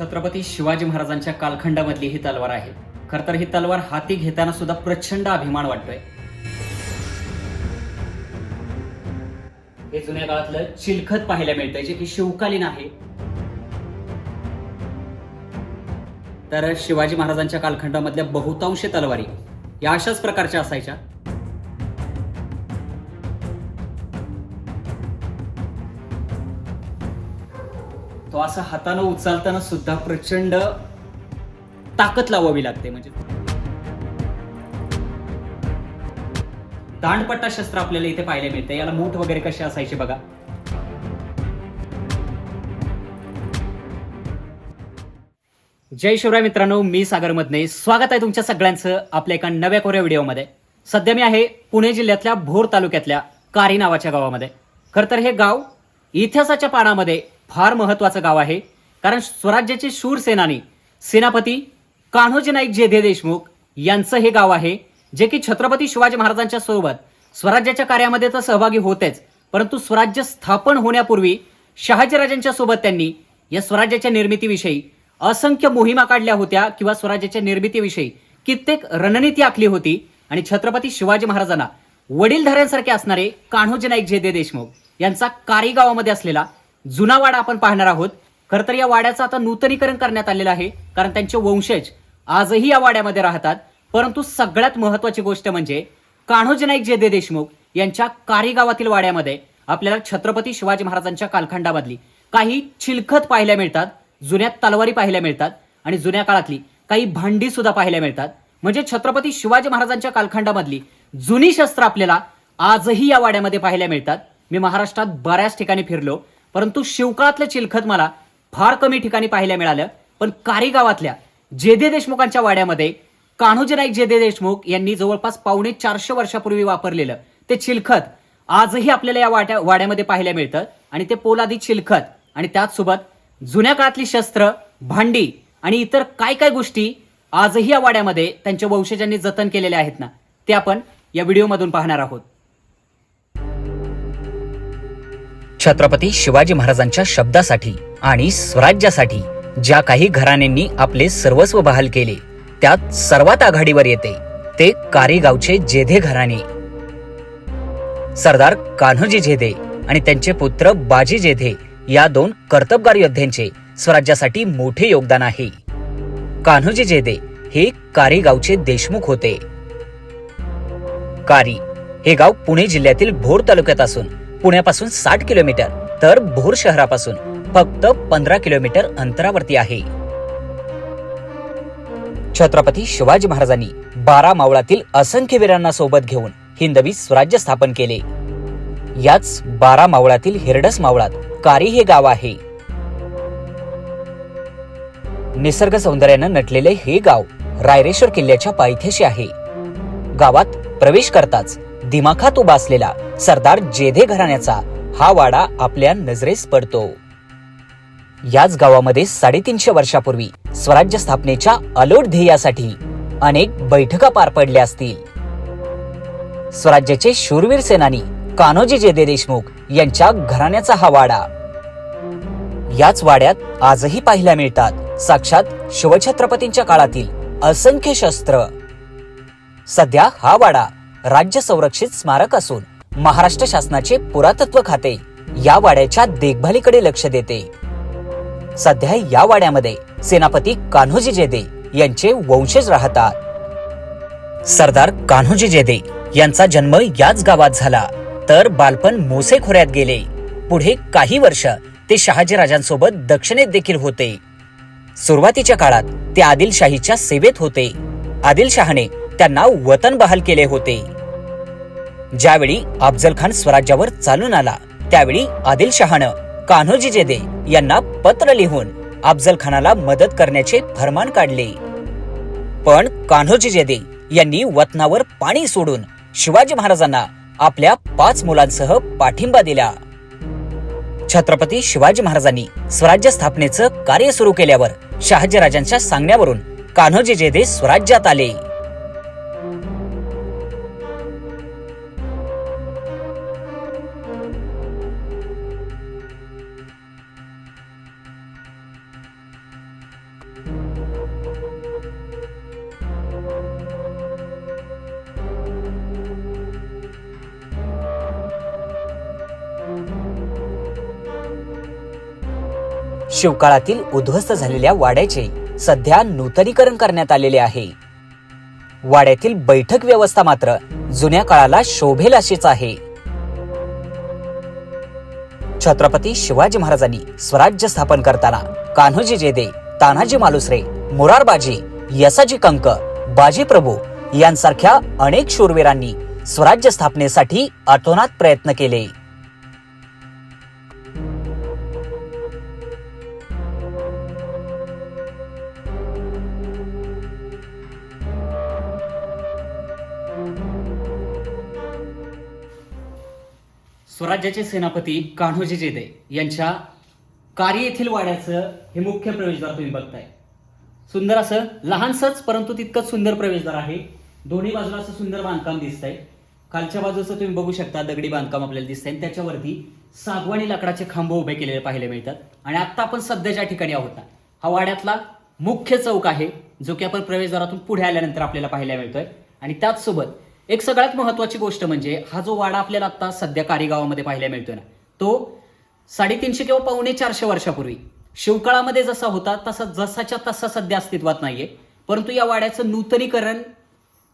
छत्रपती शिवाजी महाराजांच्या कालखंडामधली ही तलवार आहे. खर तर ही तलवार हाती घेताना सुद्धा प्रचंड अभिमान वाटतोय. हे जुन्या काळातलं चिलखत पाहायला मिळतंय जे की शिवकालीन आहे. तर शिवाजी महाराजांच्या कालखंडामधल्या बहुतांश तलवारी या अशाच प्रकारच्या असायच्या. असं हातानं उचलताना सुद्धा प्रचंड ताकद लावावी लागते म्हणजे. दांडपट्टा शस्त्र आपल्याला इथे पाहायला मिळते याला मूठ वगैरे कसे असायचे बघा. जय शिवराय मित्रांनो मी सागर मधने स्वागत आहे तुमच्या सगळ्यांचं आपल्या एका नव्या कोऱ्या व्हिडिओमध्ये. सध्या मी आहे पुणे जिल्ह्यातल्या भोर तालुक्यातल्या कारी नावाच्या गावामध्ये. खरं तर हे गाव इतिहासाच्या पानामध्ये फार महत्वाचं गाव आहे. कारण स्वराज्याचे शूर सेनानी सेनापती कान्होजी नाईक जेधे देशमुख यांचं हे गाव आहे जे की छत्रपती शिवाजी महाराजांच्या सोबत स्वराज्याच्या कार्यामध्ये तर सहभागी होतेच. परंतु स्वराज्य स्थापन होण्यापूर्वी शहाजीराजांच्या सोबत त्यांनी या स्वराज्याच्या निर्मितीविषयी असंख्य मोहिमा काढल्या होत्या किंवा स्वराज्याच्या निर्मितीविषयी कित्येक रणनीती आखली होती आणि छत्रपती शिवाजी महाराजांना वडीलधाऱ्यांसारखे असणारे कान्होजी नाईक जेदे देशमुख यांचा कारीगावामध्ये असलेला जुना वाडा आपण पाहणार आहोत. खरं तर या वाड्याचं आता नूतनीकरण करण्यात आलेलं आहे कारण त्यांचे वंशज आजही या वाड्यामध्ये राहतात. परंतु सगळ्यात महत्वाची गोष्ट म्हणजे कान्होजी नाईक जयदे देशमुख यांच्या कारीगावातील वाड्यामध्ये आपल्याला छत्रपती शिवाजी महाराजांच्या कालखंडामधली काही चिलखत पाहायला मिळतात जुन्या तलवारी पाहायला मिळतात आणि जुन्या काळातली काही भांडी सुद्धा पाहायला मिळतात. म्हणजे छत्रपती शिवाजी महाराजांच्या कालखंडामधली जुनी शस्त्र आपल्याला आजही या वाड्यामध्ये पाहायला मिळतात. मी महाराष्ट्रात बऱ्याच ठिकाणी फिरलो. परंतु शिवकाळातलं चिलखत मला फार कमी ठिकाणी पाहायला मिळालं. पण कारी गावातल्या जेदे देशमुखांच्या वाड्यामध्ये कान्होजी नाईक जेदे देशमुख यांनी जवळपास पावणे चारशे वर्षापूर्वी वापरलेलं ते चिलखत आजही आपल्याला या वाट्या वाड्यामध्ये पाहायला मिळतं. आणि ते पोलादी चिलखत आणि त्याचसोबत जुन्या काळातली शस्त्र भांडी आणि इतर काय काय गोष्टी आजही या वाड्यामध्ये त्यांच्या वंशजांनी जतन केलेल्या आहेत ना ते आपण या व्हिडिओमधून पाहणार आहोत. छत्रपती शिवाजी महाराजांच्या शब्दासाठी आणि स्वराज्यासाठी ज्या काही घराण्यांनी आपले सर्वस्व बहाल केले त्यात सर्वात आघाडीवर येते ते कारेगावचे जेधे घराणे. सरदार कान्होजी जेधे आणि त्यांचे पुत्र बाजी जेधे या दोन कर्तबगार योद्ध्यांचे स्वराज्यासाठी मोठे योगदान आहे. कान्होजी जेधे हे कारेगावचे देशमुख होते. कारी हे गाव पुणे जिल्ह्यातील भोर तालुक्यात असून पुण्यापासून साठ किलोमीटर तर भोर शहरापासून फक्त पंधरा किलोमीटर अंतरावरती आहे. छत्रपती शिवाजी महाराजांनी बारा मावळातील असंख्य वीरांना सोबत घेऊन हिंदवी स्वराज्य स्थापन केले. याच बारा मावळातील हिरडस मावळात कारी हे गाव आहे. निसर्ग सौंदर्यानं नटलेले हे गाव रायरेश्वर किल्ल्याच्या पायथ्याशी आहे. गावात प्रवेश करताच दिमाखात उभा असलेला सरदार जेधे घराण्याचा हा वाडा आपल्या नजरेस पडतो. याच गावामध्ये साडेतीनशे वर्षापूर्वी स्वराज्य स्थापनेच्या अलोट ध्येयासाठी अनेक बैठका पार पडल्या असतील. स्वराज्याचे शूरवीर सेनानी कान्होजी जेदे देशमुख यांच्या घराण्याचा हा वाडा. याच वाड्यात आजही पाहायला मिळतात साक्षात शिवछत्रपतींच्या काळातील असंख्य शस्त्र. सध्या हा वाडा राज्य संरक्षित स्मारक असून महाराष्ट्र शासनाचे पुरातत्व खाते. या वाड्याच्या देखभालीकडे लक्ष देते. सध्या या वाड्यामध्ये सेनापती कान्होजी जेदे यांचे वंशज राहतात. सरदार कान्होजी जेदे यांचा जन्म याच गावात झाला. तर बालपण मोसे खोऱ्यात गेले. पुढे काही वर्ष ते शहाजीराजांसोबत दक्षिणेत देखील होते. सुरुवातीच्या काळात ते आदिलशाहीच्या सेवेत होते. आदिलशहाने त्यांना वतन बहाल केले होते. ज्यावेळी अफजल खान स्वराज्यावर चालून आला त्यावेळी आदिलशहानं कान्होजी जेदे यांना पत्र लिहून अफजल खानाला मदत करण्याचे फरमान काढले. पण कान्होजी जेदे यांनी वतनावर पाणी सोडून शिवाजी महाराजांना आपल्या पाच मुलांसह पाठिंबा दिला. छत्रपती शिवाजी महाराजांनी स्वराज्य स्थापनेचं कार्य सुरू केल्यावर शहाजीराजांच्या सांगण्यावरून कान्होजी जेदे स्वराज्यात आले. शिवकाळातील उद्ध्वस्त झालेल्या वाड्याचे सध्या नूतनीकरण करण्यात आलेले आहे. वाड्यातील बैठक व्यवस्था मात्र जुन्या काळाला शोभेल अशीच आहे. छत्रपती शिवाजी महाराजांनी स्वराज्य स्थापन करताना कान्होजी जेदे तानाजी मालुसरे मुरारबाजी यसाजी कंक बाजी प्रभू यांसारख्या अनेक शूरवीरांनी स्वराज्य स्थापनेसाठी अतोनात प्रयत्न केले. स्वराज्याचे सेनापती कान्होजी जेदे यांच्या कार्य येथील वाड्याचं हे मुख्य प्रवेशद्वार तुम्ही बघताय. सुंदर असं लहानसंच परंतु तितकंच सुंदर प्रवेशद्वार आहे. दोन्ही बाजूला असं सुंदर बांधकाम दिसतंय. खालच्या बाजूचं तुम्ही बघू शकता दगडी बांधकाम आपल्याला दिसतंय. आणि त्याच्यावरती सागवानी लाकडाचे खांब उभे केलेले पाहायला मिळतात. आणि आत्ता आपण सध्या ज्या ठिकाणी आहोत ना, हा वाड्यातला मुख्य चौक आहे जो की आपण प्रवेशद्वारातून पुढे आल्यानंतर आपल्याला पाहायला मिळतोय. आणि त्याचसोबत एक सगळ्यात महत्वाची गोष्ट म्हणजे हा जो वाडा आपल्याला आता सध्या कारीगावामध्ये पाहायला मिळतोय ना तो साडेतीनशे किंवा पावणे चारशे वर्षापूर्वी शिवकाळामध्ये जसा होता तसा जसाच्या तसा सध्या अस्तित्वात नाहीये. परंतु या वाड्याचं नूतनीकरण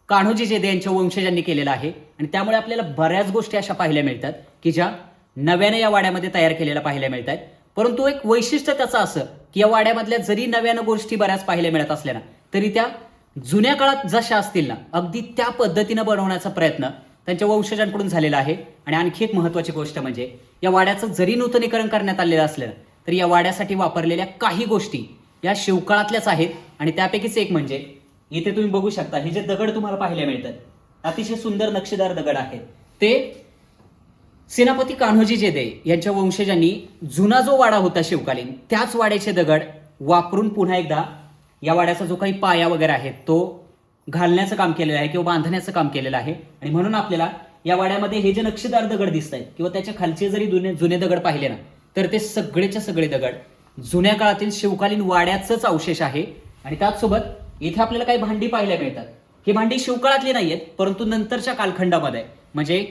कान्होजी जेदे यांच्या वंशजांनी केलेलं आहे आणि त्यामुळे आपल्याला बऱ्याच गोष्टी अशा पाहायला मिळतात की ज्या नव्याने या वाड्यामध्ये तयार केलेल्या पाहायला मिळतात परंतु एक वैशिष्ट्य त्याचं असं की या वाड्यामधल्या जरी नव्यानं गोष्टी बऱ्याच पाहायला मिळत असल्या ना तरी त्या जुन्या काळात जशा असतील ना अगदी त्या पद्धतीनं बनवण्याचा प्रयत्न त्यांच्या वंशजांकडून झालेला आहे. आणि आणखी एक महत्त्वाची गोष्ट म्हणजे या वाड्याचं जरी नूतनीकरण करण्यात आलेलं असलं तरी या वाड्यासाठी वापरलेल्या काही गोष्टी या शिवकाळातल्याच आहेत. आणि त्यापैकीच एक म्हणजे इथे तुम्ही बघू शकता हे जे दगड तुम्हाला पाहायला मिळतात अतिशय सुंदर नक्षीदार दगड आहेत. ते सेनापती कान्होजी जेदे यांच्या वंशजांनी जुना जो वाडा होता शिवकालीन त्याच वाड्याचे दगड वापरून पुन्हा एकदा या वाड्याचा जो काही पाया वगैरे आहे तो घालण्याचं काम केलेलं आहे किंवा बांधण्याचं काम केलेलं आहे. आणि म्हणून आपल्याला या वाड्यामध्ये हे जे नक्षीदार दगड दिसत आहेत किंवा त्याच्या खालचे जरी जुने जुने दगड पाहिले ना तर ते सगळेच्या सगळे दगड जुन्या काळातील शिवकालीन वाड्याचंच अवशेष आहे. आणि त्याचसोबत इथे आपल्याला काही भांडी पाहायला मिळतात. ही भांडी शिवकाळातली नाही आहेत परंतु नंतरच्या कालखंडामध्ये. म्हणजे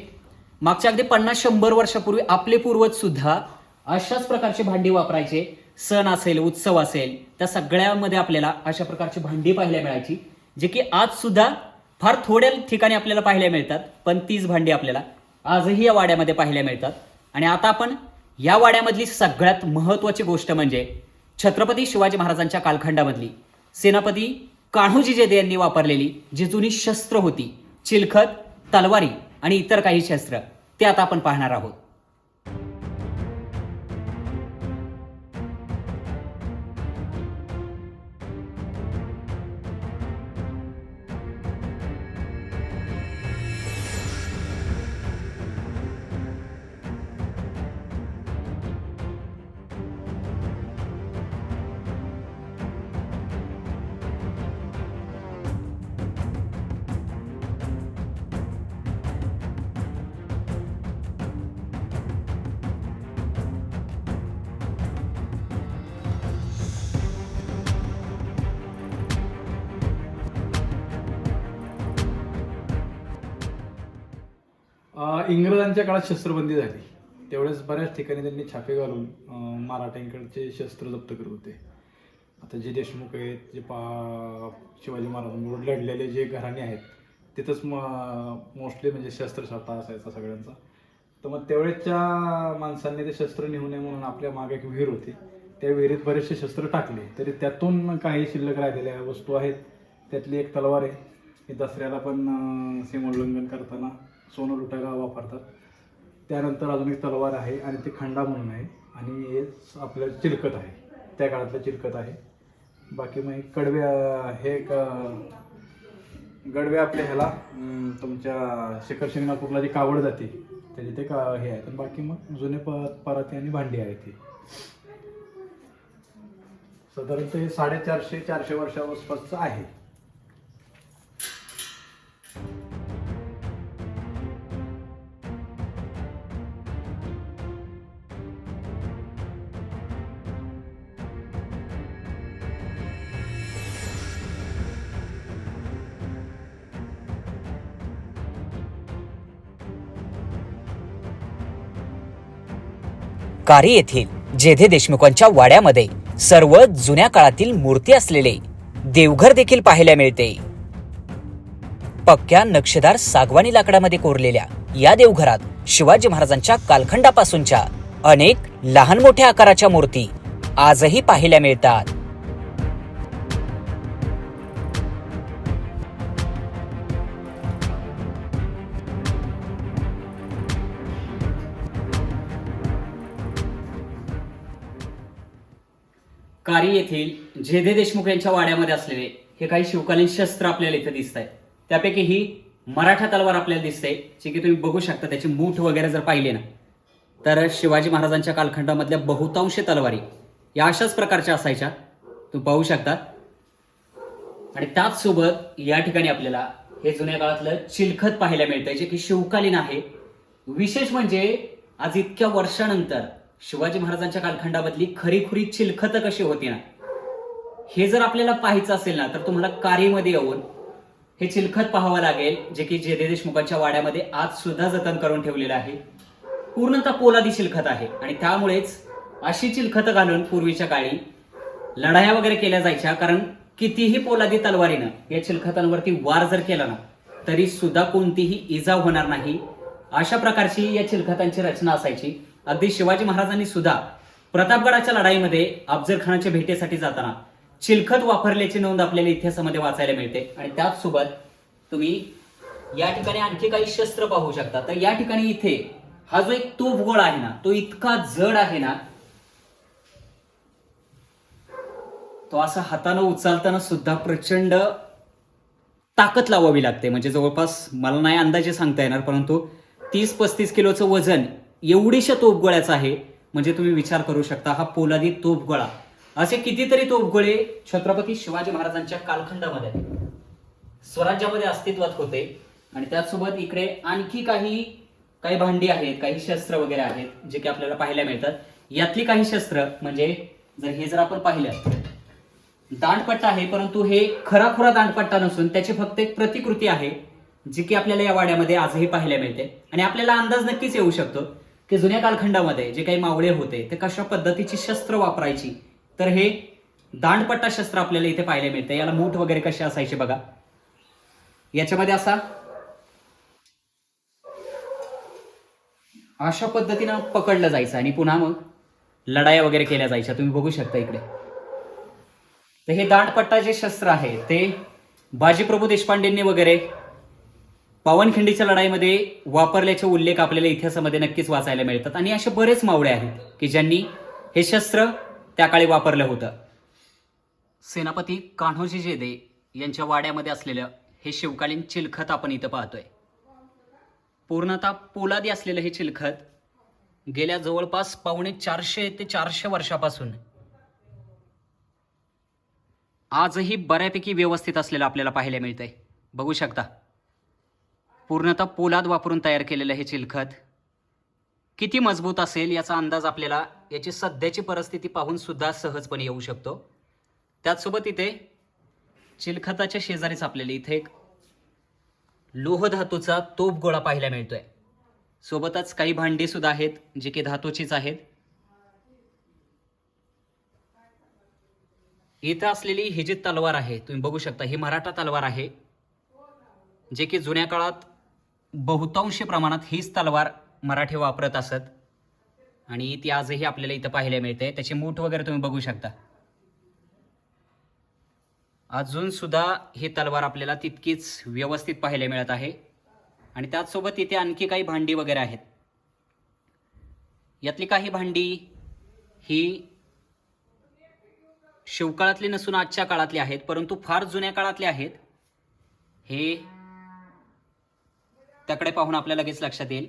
मागच्या अगदी पन्नास शंभर वर्षापूर्वी आपले पूर्वज सुद्धा अशाच प्रकारची भांडी वापरायचे. सण असेल उत्सव असेल त्या सगळ्यामध्ये आपल्याला अशा प्रकारची भांडी पाहायला मिळायची जे की आज सुद्धा फार थोड्या ठिकाणी आपल्याला पाहायला मिळतात पण तीच भांडी आपल्याला आजही या वाड्यामध्ये पाहायला मिळतात. आणि आता आपण या वाड्यामधली सगळ्यात महत्त्वाची गोष्ट म्हणजे छत्रपती शिवाजी महाराजांच्या कालखंडामधली सेनापती कान्होजी जेदे यांनी वापरलेली जी जुनी शस्त्र होती चिलखत तलवारी आणि इतर काही शस्त्र ते आता आपण पाहणार आहोत. इंग्रजांच्या काळात शस्त्रबंदी झाली. तेवढ्याच बऱ्याच ठिकाणी त्यांनी छापे घालून मराठ्यांकडचे शस्त्र जप्त करत होते. आता जे देशमुख आहेत जे पा शिवाजी महाराजांबरोबर लढलेले जे घराणे आहेत तिथंच म मोस्टली म्हणजे शस्त्रसाठा असायचा सगळ्यांचा. तर मग तेवढ्याच्या माणसांनी ते शस्त्र नेऊ नये म्हणून आपल्या मागे एक विहीर होती. त्या विहिरीत बरेचसे शस्त्र टाकले. तरी त्यातून काही शिल्लक राहिलेल्या वस्तू आहेत. त्यातली एक तलवार आहे. ही दसऱ्याला पण अं, सीमोल्लंघन करताना सोनं लुटायला वापरतात. त्यानंतर अजून एक तलवार आहे आणि ते खंडा म्हणून आहे आणि हे आपलं चिलकत आहे. त्या काळातलं चिलकत आहे. बाकी मग हे कडवे हे एक अं, गडवे आपल्या ह्याला तुमच्या शिखर शिंगणापूरला जी कावड जाते त्याचे ते का हे आहेत. आणि बाकी मग जुने प पराती आणि भांडी आहेत ती साधारणतः हे साडेचारशे चारशे वर्षापासचं आहे. कारी येथील जेधे देशमुखांच्या वाड्यामध्ये सर्व जुन्या काळातील मूर्ती असलेले देवघर देखील पाहायला मिळते. पक्क्या नक्षीदार सागवानी लाकडामध्ये कोरलेल्या या देवघरात शिवाजी महाराजांच्या कालखंडापासूनच्या अनेक लहान मोठ्या आकाराच्या मूर्ती आजही पाहायला मिळतात. कारी येथील झेदे देशमुख यांच्या वाड्यामध्ये असलेले हे काही शिवकालीन शस्त्र आपल्याला इथं दिसत आहेत त्यापैकी ही मराठा तलवार आपल्याला दिसते जी की तुम्ही बघू शकता त्याची मूठ वगैरे जर पाहिले ना तर शिवाजी महाराजांच्या कालखंडामधल्या बहुतांश तलवारी या अशाच प्रकारच्या असायच्या. तुम्ही पाहू शकता. आणि त्याचसोबत या ठिकाणी आपल्याला हे जुन्या काळातलं चिलखत पाहायला मिळतंय जे की शिवकालीन आहे. विशेष म्हणजे आज इतक्या वर्षानंतर शिवाजी महाराजांच्या कालखंडामधली खरीखुरी चिलखत कशी होती ना? हे जर आपल्याला पाहायचं असेल ना तर तुम्हाला कारीमध्ये येऊन हे चिलखत पाहावं लागेल जे की जेदे देशमुखांच्या वाड्यामध्ये आज सुद्धा जतन करून ठेवलेलं आहे. पूर्णतः पोलादी चिलखत आहे. आणि त्यामुळेच अशी चिलखत घालून पूर्वीच्या काळी लढाया वगैरे केल्या जायच्या. कारण कितीही पोलादी तलवारीनं या चिलखतांवरती वार जर केला ना तरी सुद्धा कोणतीही इजा होणार नाही. अशा प्रकारची या चिलखतांची रचना असायची. अगदी शिवाजी महाराजांनी सुद्धा प्रतापगडाच्या लढाईमध्ये अफजल खानाच्या भेटीसाठी जाताना चिलखत वापरल्याची नोंद आपल्याला इतिहासामध्ये वाचायला मिळते. आणि त्याचसोबत तुम्ही या ठिकाणी आणखी काही शस्त्र पाहू शकता. तर या ठिकाणी इथे हा जो एक तोफ गोळा आहे ना तो इतका जड आहे ना तो असा हातानं उचलताना सुद्धा प्रचंड ताकद लावावी लागते. म्हणजे जवळपास मला नाही अंदाजे सांगता येणार परंतु तीस पस्तीस किलोचं वजन एवढीशा तोफगोळ्याचा आहे म्हणजे तुम्ही विचार करू शकता हा पोलादी तोफगोळा. असे कितीतरी तोफगोळे छत्रपती शिवाजी महाराजांच्या कालखंडामध्ये स्वराज्यामध्ये अस्तित्वात होते. आणि त्याचसोबत इकडे आणखी काही काही भांडी आहेत काही शस्त्र वगैरे आहेत जे की आपल्याला पाहायला मिळतात. यातली काही शस्त्र म्हणजे जर हे जर आपण पाहिलं दांडपट्टा आहे परंतु हे खराखुरा दांडपट्टा नसून त्याची फक्त एक प्रतिकृती आहे जी की आपल्याला या वाड्यामध्ये आजही पाहायला मिळते. आणि आपल्याला अंदाज नक्कीच येऊ शकतो की जुन्या कालखंडामध्ये जे काही मावळे होते ते कशा पद्धतीची शस्त्र वापरायची? तर हे दांडपट्टा शस्त्र आपल्याला इथे पाहायला मिळते याला मूठ वगैरे कसे असायचे बघा. याच्यामध्ये असा अशा पद्धतीनं पकडलं जायचं आणि पुन्हा मग लढाया वगैरे केल्या जायच्या. तुम्ही बघू शकता इकडे. तर हे दांडपट्टा जे शस्त्र आहे ते बाजीप्रभू देशपांडेंनी वगैरे पावनखिंडीच्या लढाईमध्ये वापरल्याचे उल्लेख आपल्याला इतिहासामध्ये नक्कीच वाचायला मिळतात. आणि असे बरेच मावळे आहेत की ज्यांनी हे शस्त्र त्या काळी वापरलं होतं. सेनापती कान्होजी जेदे यांच्या वाड्यामध्ये असलेलं हे शिवकालीन चिलखत आपण इथं पाहतोय. पूर्णतः पोलादी असलेलं हे चिलखत गेल्या जवळपास पावणे चारशे ते चारशे वर्षापासून आजही बऱ्यापैकी व्यवस्थित असलेलं आपल्याला पाहायला मिळतंय. बघू शकता. पूर्णतः पोलाद वापरून तयार केलेलं हे चिलखत किती मजबूत असेल याचा अंदाज आपल्याला याची सध्याची परिस्थिती पाहून सुद्धा सहजपणे येऊ शकतो. त्याचसोबत इथे चिलखताच्या शेजारीच आपल्याला इथे एक लोहधातूचा तोप गोळा पाहायला मिळतोय. सोबतच काही भांडी सुद्धा आहेत जे की धातूचीच आहेत. इथं असलेली ही जी तलवार आहे तुम्ही बघू शकता ही मराठा तलवार आहे जे की जुन्या काळात बहुतांश प्रमाणात हीच तलवार मराठी वापरत असत. आणि ती आजही आपल्याला इथं पाहायला मिळते. त्याचे मूठ वगैरे तुम्ही बघू शकता. अजून सुद्धा ही तलवार आपल्याला तितकीच व्यवस्थित पाहायला मिळत आहे. आणि त्याचसोबत इथे आणखी काही भांडी वगैरे आहेत. यातली काही भांडी ही शिवकाळातली नसून आजच्या काळातली आहेत परंतु फार जुन्या काळातली आहेत. हे त्याकडे पाहून आपल्या लगेच लक्षात येईल.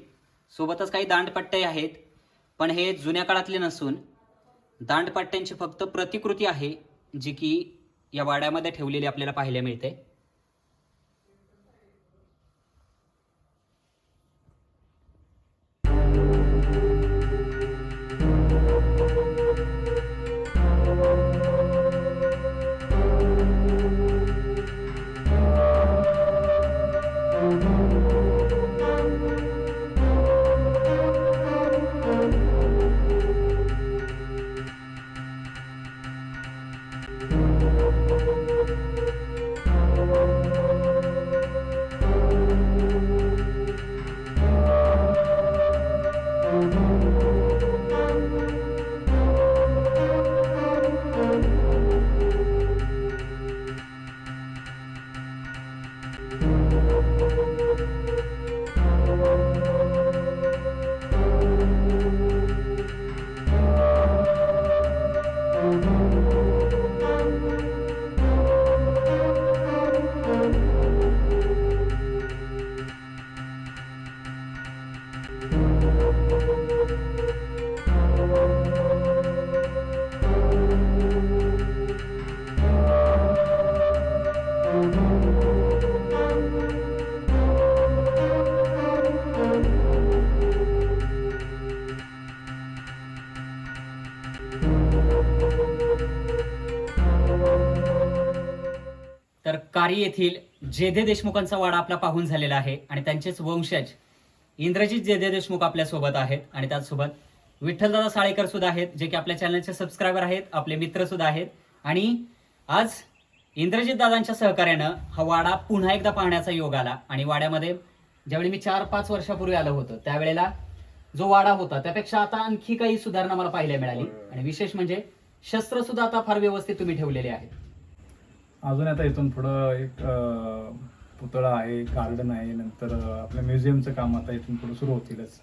सोबतच काही दांडपट्टे आहेत पण हे जुन्या काळातले नसून दांडपट्ट्यांची फक्त प्रतिकृती आहे जी की या वाड्यामध्ये ठेवलेली आपल्याला पाहायला मिळते. कारी येथील जेधे देशमुखांचा वाडा आपला पाहून झालेला आहे आणि त्यांचेच वंशज इंद्रजित जेधे देशमुख आपल्यासोबत आहेत आणि त्याचसोबत विठ्ठलदादा साळेकर सुद्धा आहेत जे की आपल्या चॅनलचे सबस्क्रायबर आहेत आपले मित्र सुद्धा आहेत. आणि आज इंद्रजित दादांच्या सहकार्यानं हा वाडा पुन्हा एकदा पाहण्याचा योग आला आणि वाड्यामध्ये ज्यावेळी मी चार पाच वर्षापूर्वी आलो होतो त्यावेळेला जो वाडा होता त्यापेक्षा आता आणखी काही सुधारणा मला पाहायला मिळाली. आणि विशेष म्हणजे शस्त्र सुद्धा आता फार व्यवस्थित तुम्ही ठेवलेले आहेत. अजून आता इथून पुढं एक पुतळा आहे गार्डन आहे नंतर आपल्या म्युझियमचं काम आता इथून पुढे सुरू होतीलच.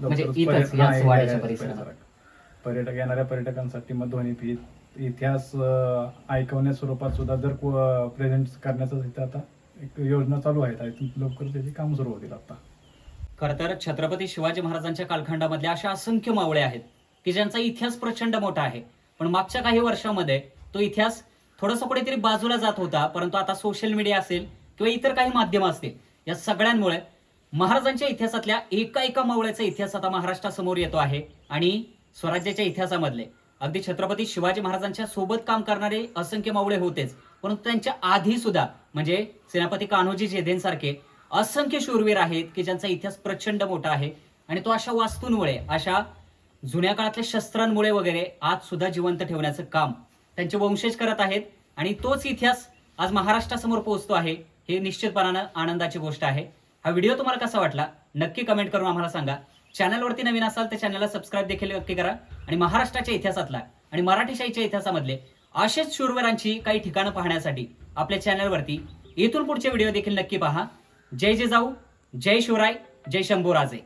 म्हणजे. पर्यटक येणाऱ्या पर्यटकांसाठी मध्वनिफीत इतिहास अं, ऐकवण्या स्वरूपात सुद्धा जर प्रेझेंट करण्याचं इथं आता एक योजना चालू आहेत इथून लवकर त्याची काम सुरू होतील आता. खर तर छत्रपती शिवाजी महाराजांच्या कालखंडामधल्या अशा असंख्य मावळे आहेत की ज्यांचा इतिहास प्रचंड मोठा आहे. पण मागच्या काही वर्षामध्ये तो इतिहास थोडासा कुठेतरी बाजूला जात होता परंतु आता सोशल मीडिया असेल किंवा इतर काही माध्यम असतील या सगळ्यांमुळे महाराजांच्या इतिहासातल्या एका एका मावळ्याचा इतिहास आता महाराष्ट्रासमोर येतो आहे आणि स्वराज्याच्या इतिहासामधले. अगदी छत्रपती शिवाजी महाराजांच्या सोबत काम करणारे असंख्य मावळे होतेच परंतु त्यांच्या आधी सुद्धा म्हणजे सेनापती कान्होजी जेधेंसारखे असंख्य शूरवीर आहेत की ज्यांचा इतिहास प्रचंड मोठा आहे आणि तो अशा वास्तूंमुळे अशा जुन्या काळातल्या शस्त्रांमुळे वगैरे आज सुद्धा जिवंत ठेवण्याचं काम त्यांचे वंशज करत आहेत आणि तोच इतिहास आज महाराष्ट्रासमोर पोहोचतो आहे हे निश्चितपणानं आनंदाची गोष्ट आहे. हा व्हिडिओ तुम्हाला कसा वाटला नक्की कमेंट करून आम्हाला सांगा. चॅनलवरती नवीन असाल तर चॅनलला सबस्क्राईब देखील नक्की करा आणि महाराष्ट्राच्या इतिहासातला आणि मराठीशाहीच्या इतिहासामधले असेच शूरवीरांची काही ठिकाणं पाहण्यासाठी आपल्या चॅनलवरती इथून पुढचे व्हिडिओ देखील नक्की पहा. जय जिजाऊ जय शिवराय जय शंभूराजे.